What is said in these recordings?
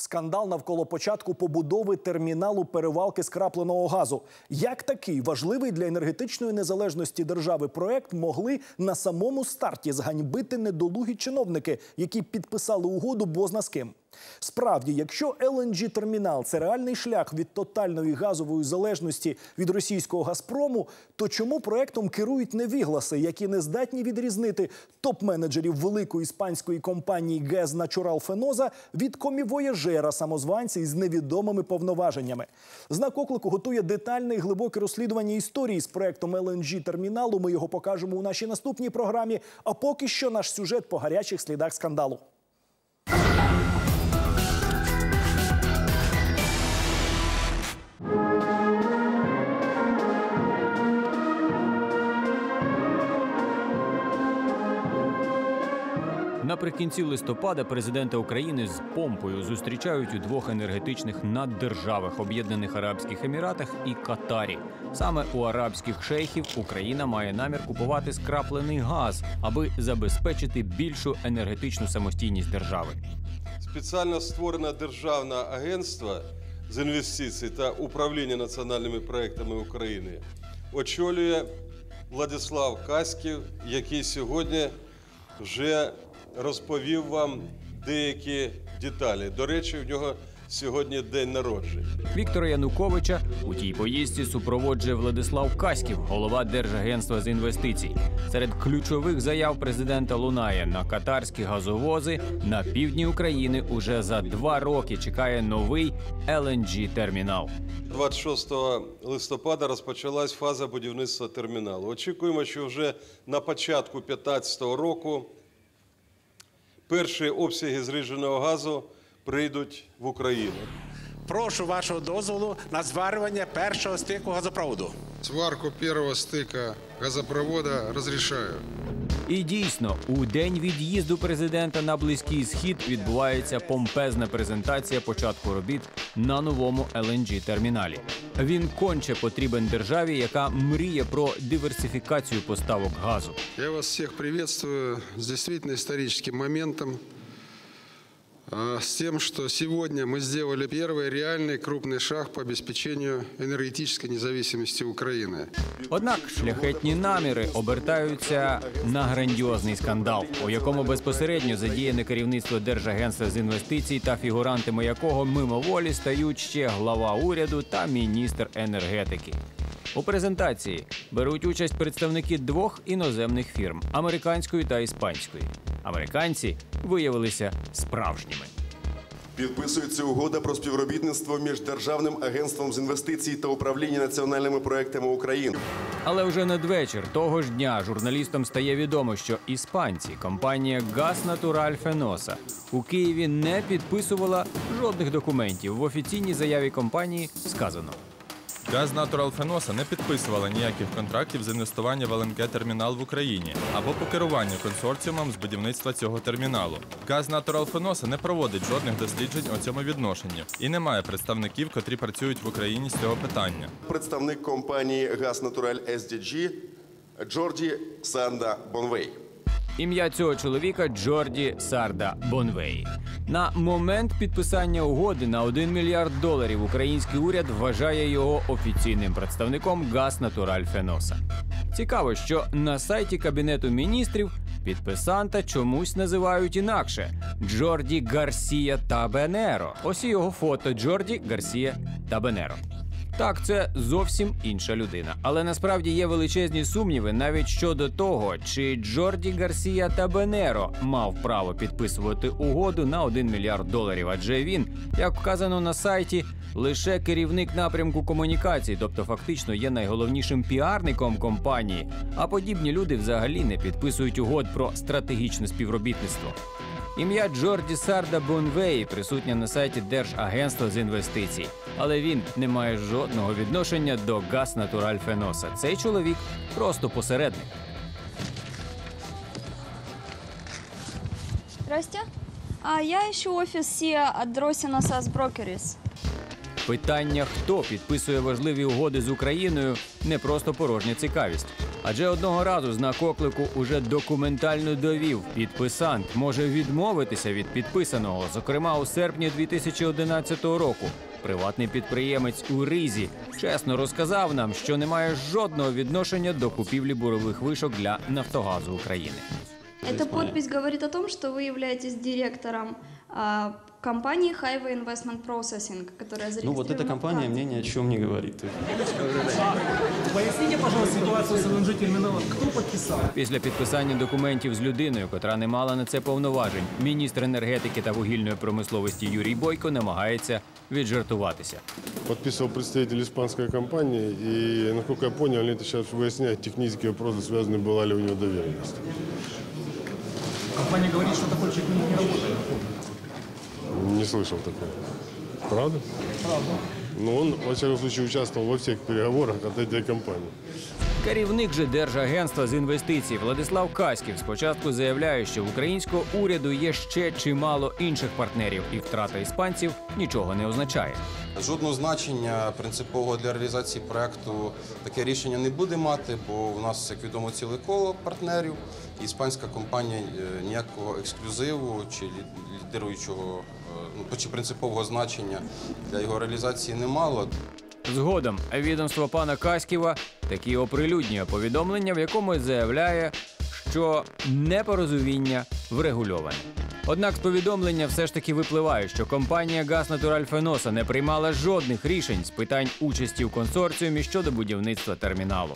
Скандал навколо початку побудови терміналу перевалки скрапленого газу. Як такий важливий для енергетичної незалежності держави проект могли на самому старті зганьбити недолугі чиновники, які підписали угоду бозна з ким? Справді, якщо lng термінал це реальний шлях від тотальної газової залежності від російського Газпрому, то чому проектом керують невігласи, які не здатні відрізнити топ-менеджерів великої іспанської компанії ГЕЗ Natural Феноза від комівояжера самозванця із невідомими повноваженнями? Знак оклику готує детальне і глибоке розслідування історії з проектом lng терміналу. Ми його покажемо у нашій наступній програмі. А поки що наш сюжет по гарячих слідах скандалу. Наприкінці листопада президента України з помпою зустрічають у двох енергетичних наддержавах Об'єднаних Арабських Еміратах і Катарі. Саме у арабських шейхів Україна має намір купувати скраплений газ, аби забезпечити більшу енергетичну самостійність держави. Спеціально створене державне агентство з інвестицій та управління національними проектами України очолює Владислав Каськів, який сьогодні вже розповів вам деякі деталі. До речі, в нього сьогодні день народження. Віктора Януковича у тій поїздці супроводжує Владислав Каськів, голова Держагентства з інвестицій. Серед ключових заяв президента лунає на катарські газовози на півдні України уже за два роки чекає новий lng термінал 26 листопада розпочалась фаза будівництва терміналу. Очікуємо, що вже на початку 2015 року перші обсяги зрідженого газу прийдуть в Україну. Прошу вашого дозволу на зварювання першого стику газопроводу. Сварку першого стика газопровода разрешаю. І дійсно, у день від'їзду президента на близький схід відбувається помпезна презентація початку робіт на новому lng терміналі. Він конче потрібен державі, яка мріє про диверсифікацію поставок газу. Я вас всіх приветствую з дійсно історичним моментом, с тем, что сегодня мы сделали первый реальный крупный шаг по обеспечению энергетической независимости Украины. Однак шляхетні наміри обертаються на грандіозний скандал, у якому безпосередньо задіяне керівництво Держагентства з інвестицій та фігурантами якого мимоволі стають ще глава уряду та міністр енергетики. У презентації беруть участь представники двох іноземних фірм американської та іспанської. Американці виявилися справжніми. Підписується угода про співробітництво між Державним агентством з інвестицій та управління національними проектами України. Але вже надвечір того ж дня журналістам стає відомо, що іспанці, компанія Газ Натураль Феноса у Києві не підписувала жодних документів. В офіційній заяві компанії сказано. Газ Natural Феноса не підписувала ніяких контрактів з інвестування в ЛНГ-термінал в Україні або по керуванню консорціумом з будівництва цього терміналу. Газ Natural Феноса не проводить жодних досліджень у цьому відношенні і не має представників, котрі працюють в Україні з цього питання. Представник компанії Газ Натураль SDG Джорді Санда Бонвей. Ім'я цього чоловіка Джорді Сарда Бонвей. На момент підписання угоди на 1 мільярд доларів український уряд вважає його офіційним представником Газ Натураль Феноса. Цікаво, що на сайті Кабінету міністрів підписанта чомусь називають інакше Джорді Гарсія Табенеро. Ось і його фото Джорді Гарсія Табенеро. Так, це зовсім інша людина. Але насправді є величезні сумніви навіть щодо того, чи Джорді Гарсія Табенеро мав право підписувати угоду на 1 мільярд доларів. Адже він, як вказано на сайті, лише керівник напрямку комунікацій, тобто фактично є найголовнішим піарником компанії. А подібні люди взагалі не підписують угод про стратегічне співробітництво. Ім'я Джорді Сарда Бонвей присутнє на сайті Держагентства з інвестицій, але він не має жодного відношення до Газ Натураль Феноса. Цей чоловік просто посередник. Здрасте. А я ищу офис СИА от Дросина САС Брокерис. Питання, хто підписує важливі угоди з Україною, не просто порожня цікавість. Адже одного разу знак оклику уже документально довів. Підписант може відмовитися від підписаного, зокрема у серпні 2011 року. Приватний підприємець у Ризі чесно розказав нам, що не має жодного відношення до купівлі бурових вишок для Нафтогазу України. Эта подпись говорит о том, что вы являетесь директором компании Highway Investment Processing, которая зарегистрирована Ну вот эта в компания Канаде. мне ни о чем не говорит. То есть Поясните, пожалуйста, ситуацию с ЛНЖ терминала. Кто подписал? Після підписання документів з людиною, котра не мала на це повноважень, міністр енергетики та вугільної промисловості Юрій Бойко намагається віджартуватися. Подписывал представитель испанской компании, и, насколько я понял, они это сейчас выясняют технические вопросы, связанные, была ли у него доверенность. Компания говорит, что такой чек не работает. Слышал такого. Правда? Правда. Ну, он, во всяком случае, участвовал во всех переговорах от этой компании. Керівник же Держагентства з інвестицій Владислав Каськів спочатку заявляє, що в українського уряду є ще чимало інших партнерів, і втрата іспанців нічого не означає. Жодного значення принципового для реалізації проекту таке рішення не буде мати, бо у нас, як відомо, ціле коло партнерів. Іспанська компанія е, ніякого ексклюзиву чи лі- лідируючого е, ну, чи принципового значення для його реалізації не мало. Згодом відомство пана Каськіва такі оприлюднює повідомлення, в якому заявляє, що непорозуміння врегульоване. Однак з повідомлення все ж таки випливає, що компанія Газ Натураль Феноса не приймала жодних рішень з питань участі в консорціумі щодо будівництва терміналу.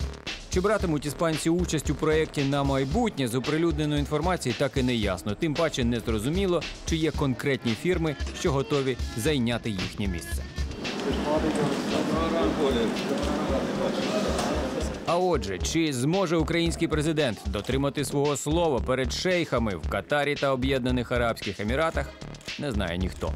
Чи братимуть іспанці участь у проєкті на майбутнє з оприлюдненої інформації, так і не ясно. Тим паче не зрозуміло, чи є конкретні фірми, що готові зайняти їхнє місце. А отже, чи зможе український президент дотримати свого слова перед шейхами в Катарі та Об'єднаних Арабських Еміратах, не знає ніхто.